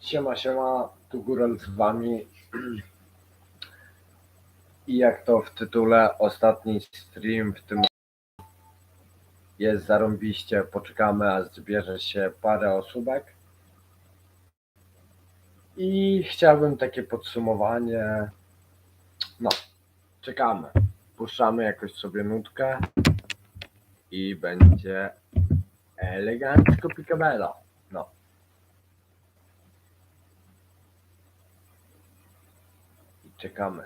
Siema, siema, tu Góral z wami. I jak to w tytule, ostatni stream w tym jest zarąbiście. Poczekamy, aż zbierze się parę osóbek. I chciałbym takie podsumowanie. No, czekamy. Puszczamy jakoś sobie nutkę i będzie elegancko picabello. No. I czekamy.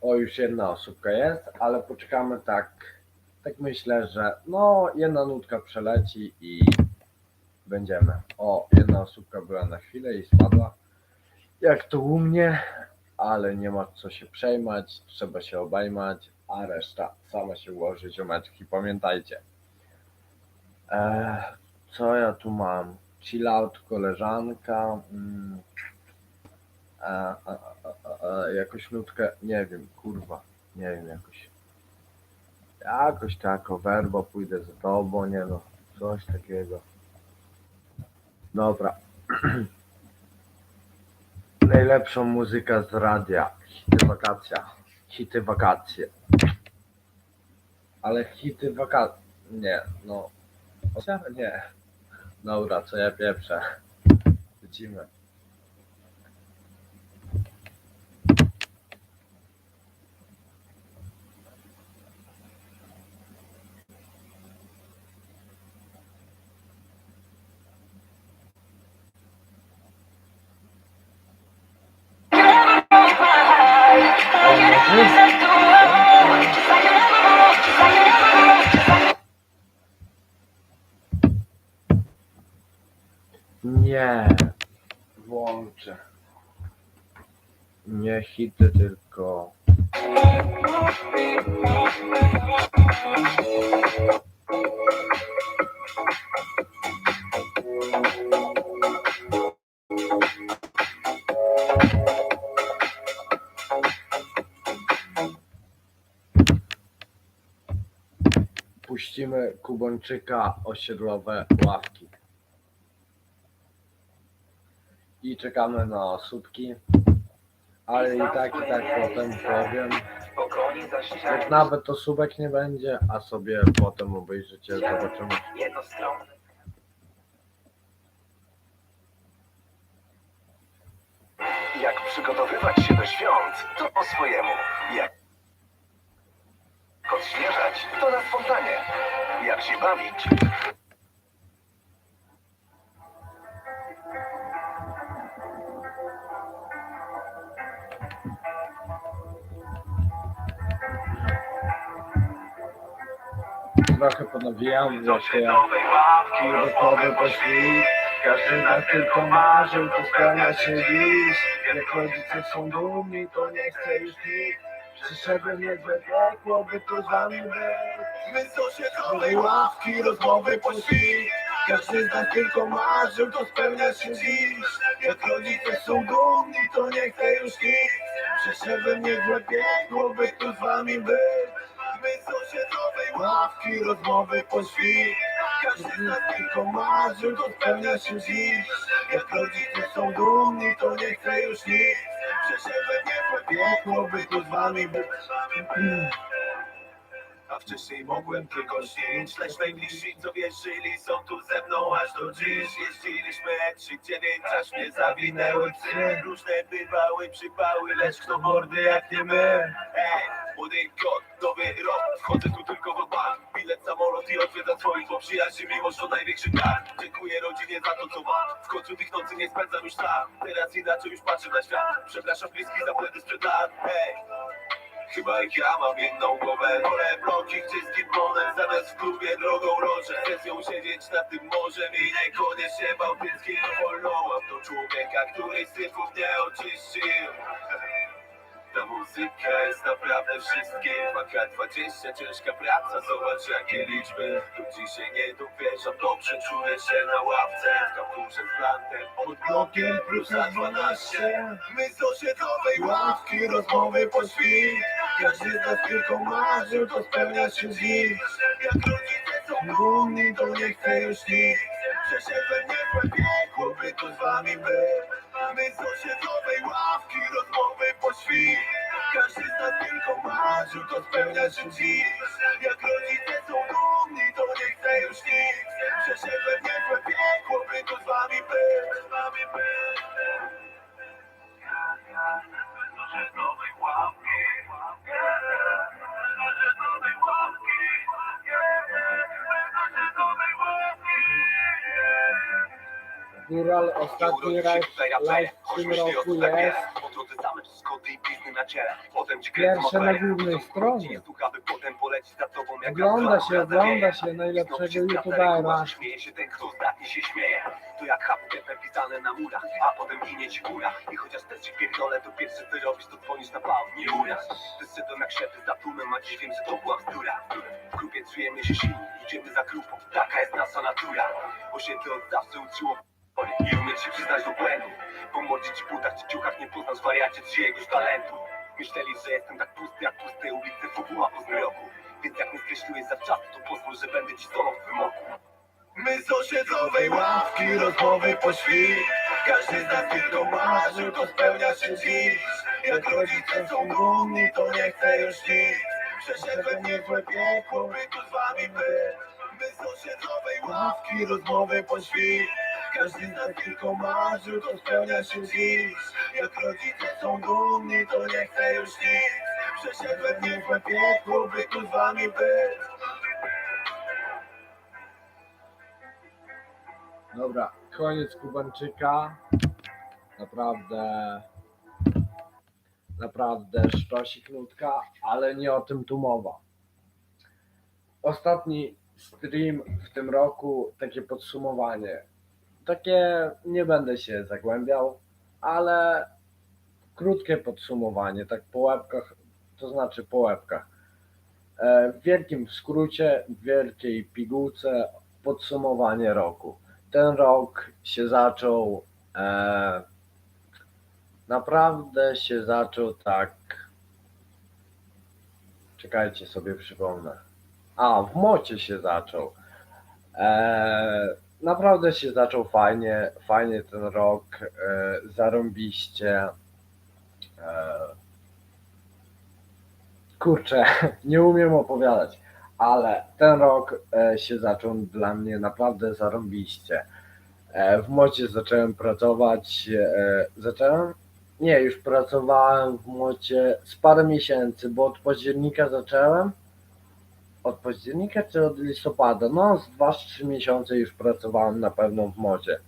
O, już jedna osóbka jest, ale poczekamy tak. Tak myślę, że no jedna nutka przeleci i będziemy. O, jedna osóbka była na chwilę i spadła. Jak to u mnie, ale nie ma co się przejmać, trzeba się obejmać, a reszta sama się ułoży, ziomeczki, pamiętajcie. Eee, co ja tu mam? Chill out, koleżanka. Mm. A, a, a, a, jakoś nutkę, nie wiem, kurwa, nie wiem, jakoś. Jakoś tak, werbo, pójdę z tobą, nie no, coś takiego. Dobra. Najlepszą muzyka z radia. Hity wakacja. Hity wakacje. Ale hity wakacje. Nie, no. Nie. Dobra, co ja pieprzę. Lecimy. Nie. Włączę. Nie hity, tylko. Puścimy Kubończyka osiedlowe ławki. I czekamy na słupki. Ale i tak, i tak potem powiem. Jak nawet to słupek nie będzie, a sobie potem obejrzycie, zobaczymy. Jak przygotowywać się do świąt, to po swojemu. Jak odświeżać, to na spontanie. Jak się bawić, Trochę ponawijam, się ławki Kirosowy poszli. Każdy nas tylko marzył, to spełnia się dziś. Jak rodzice są dumni, to nie chce już nikt. Przyszedłem niezłe piekło, by tu z wami być. My z Nowej ławki, rozmowy poszli. Każdy z nas tylko marzył, to spełnia się dziś. Jak rodzice są dumni, to nie chce już nikt. Przyszedłem niezłe piekło, by tu z wami być. Ławki, rozmowy poszli. Każdy z tylko marzył, to spełnia się dziś. Jak rodzice są dumni, to nie chce już nikt. Przeszedłem niezłe Piekło, by tu z wami być. A wcześniej mogłem tylko śnić Lecz najbliżsi co wierzyli są tu ze mną aż do dziś Jeździliśmy trzy dziennie, aż mnie zawinęły psy Różne bywały przypały, lecz kto mordy jak nie my Ej, młody kot, nowy rok Wchodzę tu tylko samolot i odwiedzam swoich Bo przyjaźń i miłość to największy dar Dziękuję rodzinie za to co mam W końcu tych nocy nie spędzam już sam. Teraz inaczej już patrzę na świat. Przepraszam bliski za błędy sprzed lat Ej, Chyba jak ja mam jedną głowę Wolę bloki, gdzie z Zamiast w klubie drogą rożę. Chcę siedzieć na tym morzem I niekoniecznie bałtyckie Wolnołam do człowieka, który z syfów nie oczyścił Ta muzyka jest naprawdę wszystkim. Maka 20, ciężka praca, zobacz jakie liczby. Tu dzisiaj nie dowierzam, dobrze czuję się na ławce. W kapturze z blantem, pod blokiem plusa 12 My z osiedlowej Ławki, rozmowy poszli. Każdy z nas tylko marzył, to spełnia się dziś. Jak rodzice są Dumni, to nie chce już nikt. Przeszedłem niezłe piekło, by tu z wami być My z osiedlowej ławki, świt Każdy z nas tylko marzył, to spełnia się dziś Jak rodzice są dumni, to nie chce już nic Przeszedłem niezłe piekło, by tu z wami być Z wami być Góral, ostatni live, live w tym roku jest. Pierwsze na głównej stronie. Ogląda się, ogląda się Znowu najlepszego youtubera. Śmieje się ten, kto ostatni się śmieje. To jak hapkę pisane na murach, a potem ginie ci góra. I chociaż też ci pierdolę, to pierwsze co robisz, to dzwonisz na pał, nie uraż. Wyszedłem jak szepy za tłumem, a dziś wiem, że to była bzdura. W grupie czujemy się silni, idziemy za grupą, taka jest nasza natura. Osiedle od zawsze uczyło i umieć się przyznać do błędu Po mordzie ci butach czy ciuchach nie poznasz wariacie czyjegoś talentu Myśleli, że jestem tak pusty jak puste ulice Fobuła po zmroku. Więc jak nie skreśliłeś zawczasu to pozwól, że będę ci stanął w twym oku My z osiedlowej ławki rozmowy po świt. Każdy z nas tylko marzył, to spełnia się dziś. Jak rodzice są dumni, to nie chce już nic. Przeszedłem niezłe piekło, by tu z wami być. My z osiedlowej ławki rozmowy po świt każdy z nas tylko marzył, to spełnia się dziś Jak rodzice są dumni, to nie chce już nic Przeszedłem niezłe piekło, by tu z wami być Dobra, koniec Kubańczyka. Naprawdę, naprawdę sztosik nutka, ale nie o tym tu mowa. Ostatni stream w tym roku, takie podsumowanie. Takie nie będę się zagłębiał, ale krótkie podsumowanie, tak po łebkach, to znaczy po łebkach. E, W wielkim skrócie, w wielkiej pigułce podsumowanie roku ten rok się zaczął. E, naprawdę się zaczął tak. Czekajcie sobie, przypomnę. A, w mocie się zaczął. E, naprawdę się zaczął fajnie, fajnie ten rok. E, zarąbiście. E, kurczę, nie umiem opowiadać ale ten rok e, się zaczął dla mnie naprawdę zarąbiście. E, W mocie zacząłem pracować, e, zacząłem? Nie, już pracowałem w mocie z parę miesięcy, bo od października zacząłem. Od października czy od listopada? No, z 2-3 miesiące już pracowałem na pewno w mocie.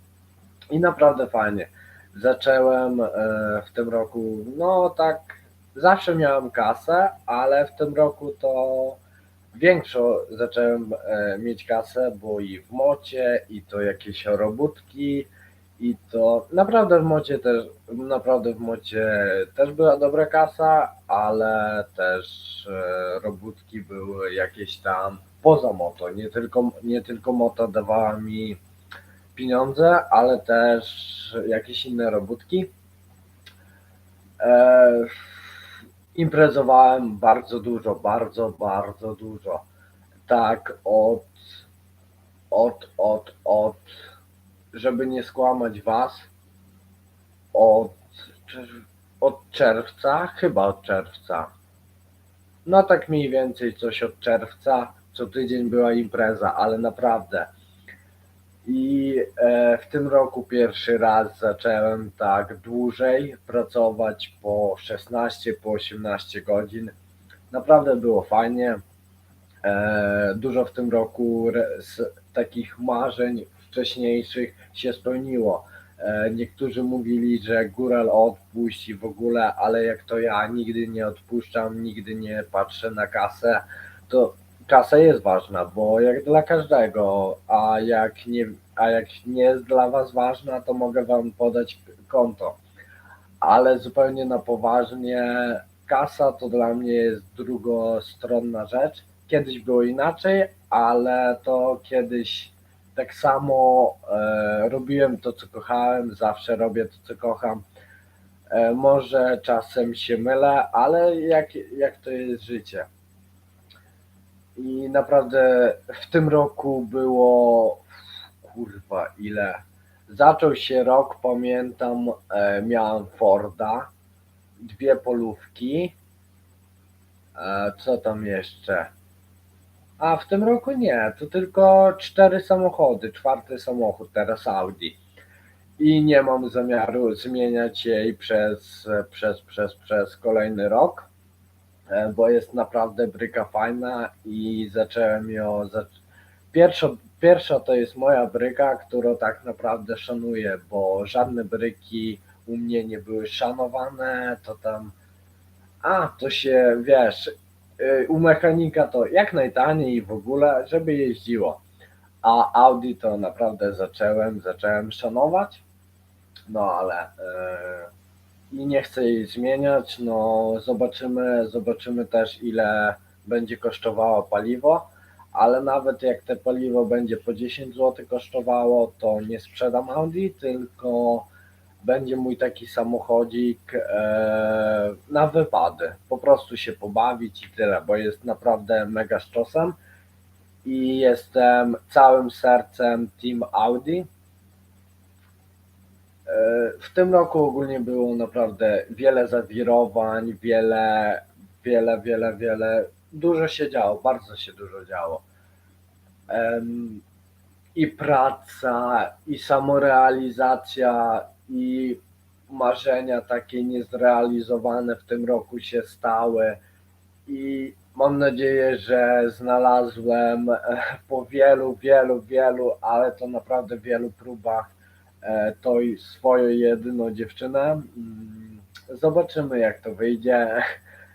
I naprawdę fajnie. Zacząłem e, w tym roku, no tak, zawsze miałem kasę, ale w tym roku to większą zacząłem e, mieć kasę, bo i w mocie, i to jakieś robótki, i to naprawdę w mocie też, naprawdę w mocie też była dobra kasa, ale też e, robótki były jakieś tam poza moto. Nie tylko, nie tylko moto dawała mi pieniądze, ale też jakieś inne robótki. E, imprezowałem bardzo dużo, bardzo, bardzo dużo. Tak od, od, od, od, żeby nie skłamać was, od, od czerwca, chyba od czerwca. No tak mniej więcej coś od czerwca, co tydzień była impreza, ale naprawdę. I e, w tym roku pierwszy raz zacząłem tak dłużej pracować po 16, po 18 godzin. Naprawdę było fajnie. E, dużo w tym roku takich marzeń wcześniejszych się spełniło. E, niektórzy mówili, że góral odpuści w ogóle, ale jak to ja nigdy nie odpuszczam, nigdy nie patrzę na kasę, to kasa jest ważna, bo jak dla każdego, a jak nie, a jak nie jest dla was ważna, to mogę wam podać konto. Ale zupełnie na poważnie, kasa to dla mnie jest drugostronna rzecz. Kiedyś było inaczej, ale to kiedyś tak samo e, robiłem to, co kochałem, zawsze robię to, co kocham. E, może czasem się mylę, ale jak, jak to jest życie. I naprawdę w tym roku było, kurwa, ile. Zaczął się rok, pamiętam, e, miałem Forda, dwie polówki. E, co tam jeszcze? A w tym roku nie, to tylko cztery samochody, czwarty samochód, teraz Audi. I nie mam zamiaru zmieniać jej przez, przez, przez, przez kolejny rok, e, bo jest naprawdę bryka fajna i zacząłem ją. Pierwsza, pierwsza to jest moja bryka, którą tak naprawdę szanuję, bo żadne bryki u mnie nie były szanowane, to tam. A, to się wiesz, u mechanika to jak najtaniej w ogóle, żeby jeździło. A Audi to naprawdę zacząłem, zacząłem szanować. No ale e, i nie chcę jej zmieniać. No zobaczymy, zobaczymy też ile będzie kosztowało paliwo. Ale nawet jak te paliwo będzie po 10 zł kosztowało, to nie sprzedam Audi, tylko będzie mój taki samochodzik e, na wypady. Po prostu się pobawić i tyle, bo jest naprawdę mega szczosem i jestem całym sercem Team Audi. E, W tym roku ogólnie było naprawdę wiele zawirowań, wiele, wiele, wiele, wiele. Dużo się działo, bardzo się dużo działo. Em, I praca, i samorealizacja, i marzenia takie niezrealizowane w tym roku się stały. I mam nadzieję, że znalazłem e, po wielu, wielu, wielu, ale to naprawdę wielu próbach e, to swoją jedyną dziewczynę. Mm, Zobaczymy jak to wyjdzie.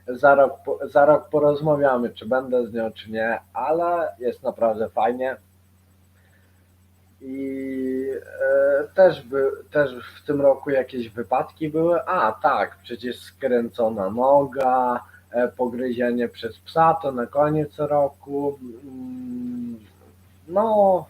Za rok, za rok porozmawiamy, czy będę z nią, czy nie, ale jest naprawdę fajnie. I też, by, też w tym roku jakieś wypadki były. A tak, przecież skręcona noga, e, pogryzienie przez psa to na koniec roku. Mm, No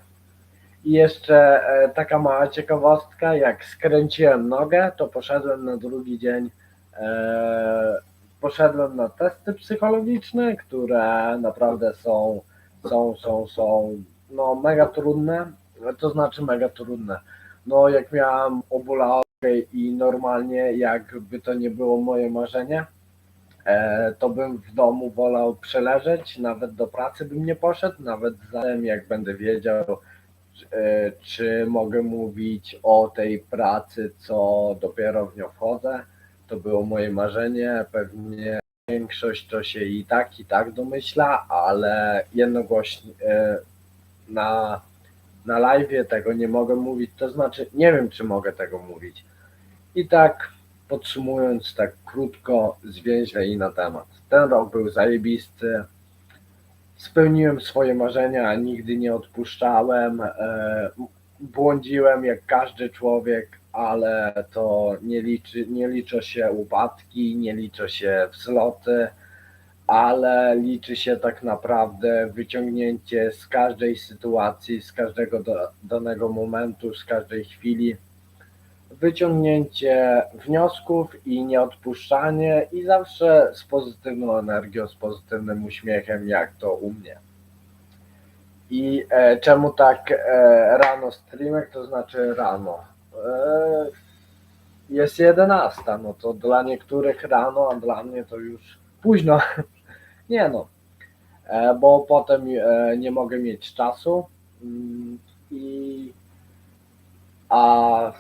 i jeszcze e, taka mała ciekawostka, jak skręciłem nogę, to poszedłem na drugi dzień, e, poszedłem na testy psychologiczne, które naprawdę są, są, są, są no, mega trudne, to znaczy mega trudne. No jak miałem obulałkę i normalnie jakby to nie było moje marzenie, e, to bym w domu wolał przeleżeć, nawet do pracy bym nie poszedł, nawet zanim jak będę wiedział, e, czy mogę mówić o tej pracy, co dopiero w nią wchodzę. To było moje marzenie. Pewnie większość to się i tak, i tak domyśla, ale jednogłośnie e, na, na live tego nie mogę mówić. To znaczy, nie wiem, czy mogę tego mówić. I tak podsumując, tak krótko, zwięźle i na temat. Ten rok był zajebisty spełniłem swoje marzenia, nigdy nie odpuszczałem. e, Błądziłem jak każdy człowiek, ale to nie, liczy, nie liczą się upadki, nie liczą się wzloty, ale liczy się tak naprawdę wyciągnięcie z każdej sytuacji, z każdego do, danego momentu, z każdej chwili. Wyciągnięcie wniosków i nieodpuszczanie, i zawsze z pozytywną energią, z pozytywnym uśmiechem, jak to u mnie. I e, czemu tak e, rano streamek, to znaczy rano? E, jest 11, no to dla niektórych rano, a dla mnie to już późno. Nie no, e, bo potem e, nie mogę mieć czasu mm, i a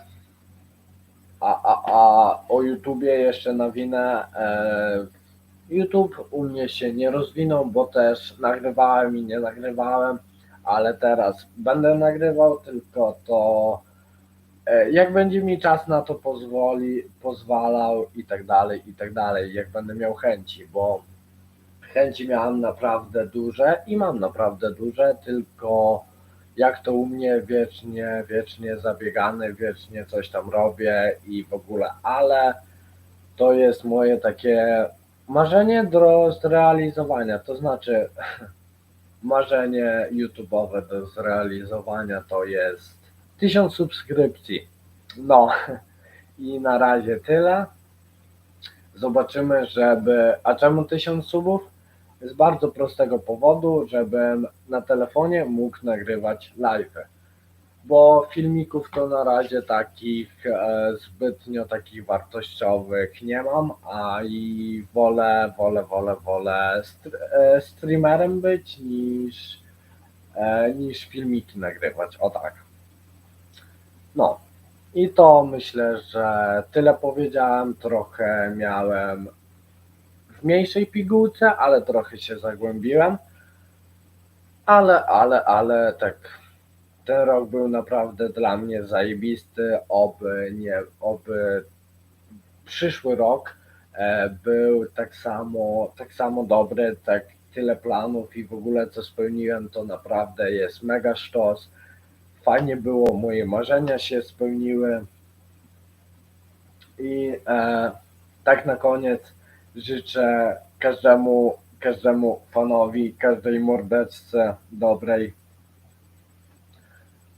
a, a, a o YouTubie jeszcze nawinę. E, YouTube u mnie się nie rozwinął, bo też nagrywałem i nie nagrywałem, ale teraz będę nagrywał, tylko to jak będzie mi czas na to pozwoli, pozwalał i tak dalej, i tak dalej, jak będę miał chęci, bo chęci miałem naprawdę duże i mam naprawdę duże, tylko jak to u mnie wiecznie, wiecznie zabiegany, wiecznie coś tam robię i w ogóle, ale to jest moje takie marzenie do zrealizowania, to znaczy marzenie YouTube'owe do zrealizowania to jest 1000 subskrypcji. No i na razie tyle. Zobaczymy, żeby. A czemu 1000 subów? Z bardzo prostego powodu, żebym na telefonie mógł nagrywać live. bo filmików to na razie takich e, zbytnio takich wartościowych nie mam, a i wolę, wolę, wolę, wolę e, streamerem być niż, e, niż filmiki nagrywać. O tak. No. I to myślę, że tyle powiedziałem. Trochę miałem mniejszej pigułce, ale trochę się zagłębiłem. Ale, ale, ale tak. Ten rok był naprawdę dla mnie zajebisty. Oby nie, oby przyszły rok e, był tak samo, tak samo dobry, tak tyle planów i w ogóle co spełniłem, to naprawdę jest mega sztos. Fajnie było, moje marzenia się spełniły. I e, tak na koniec życzę każdemu, każdemu fanowi, każdej mordeczce dobrej,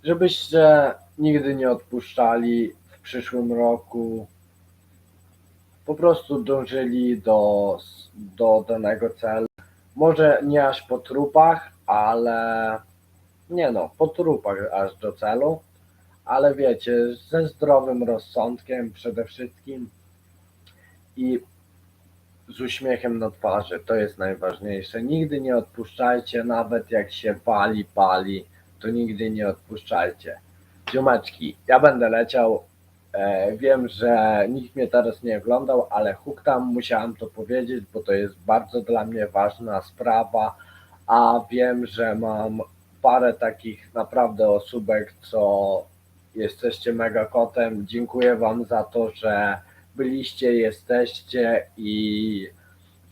żebyście nigdy nie odpuszczali w przyszłym roku. Po prostu dążyli do, do danego celu. Może nie aż po trupach, ale nie no, po trupach aż do celu, ale wiecie, ze zdrowym rozsądkiem przede wszystkim i z uśmiechem na twarzy, to jest najważniejsze. Nigdy nie odpuszczajcie, nawet jak się pali, pali, to nigdy nie odpuszczajcie. Ziomeczki, ja będę leciał, e, wiem, że nikt mnie teraz nie oglądał, ale huktam, musiałem to powiedzieć, bo to jest bardzo dla mnie ważna sprawa, a wiem, że mam parę takich naprawdę osóbek, co jesteście mega kotem. Dziękuję Wam za to, że byliście, jesteście i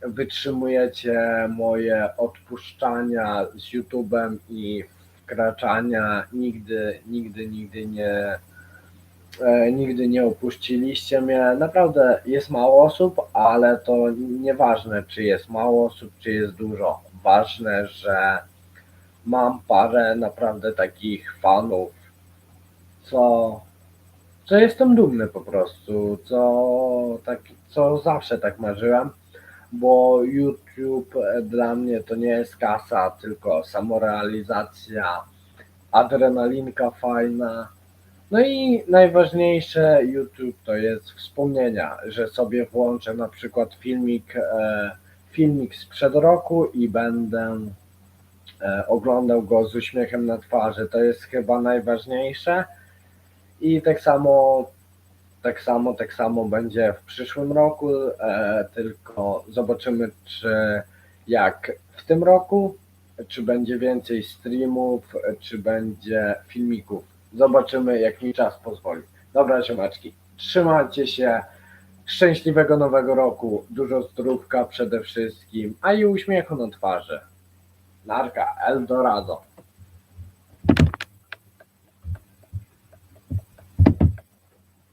wytrzymujecie moje odpuszczania z YouTube'em i wkraczania. Nigdy, nigdy, nigdy nie, e, nigdy nie opuściliście mnie. Naprawdę jest mało osób, ale to nieważne, czy jest mało osób, czy jest dużo. Ważne, że mam parę naprawdę takich fanów, co, co jestem dumny po prostu, co, tak, co zawsze tak marzyłem, bo YouTube dla mnie to nie jest kasa, tylko samorealizacja, adrenalinka fajna. No i najważniejsze YouTube to jest wspomnienia, że sobie włączę na przykład filmik, e, filmik sprzed roku i będę e, oglądał go z uśmiechem na twarzy. To jest chyba najważniejsze. I tak samo, tak samo, tak samo będzie w przyszłym roku, e, tylko zobaczymy, czy jak w tym roku, czy będzie więcej streamów, czy będzie filmików. Zobaczymy, jak mi czas pozwoli. Dobra, ziomeczki, trzymajcie się. Szczęśliwego nowego roku, dużo zdrówka przede wszystkim, a i uśmiechu na twarzy. Narka, Eldorado.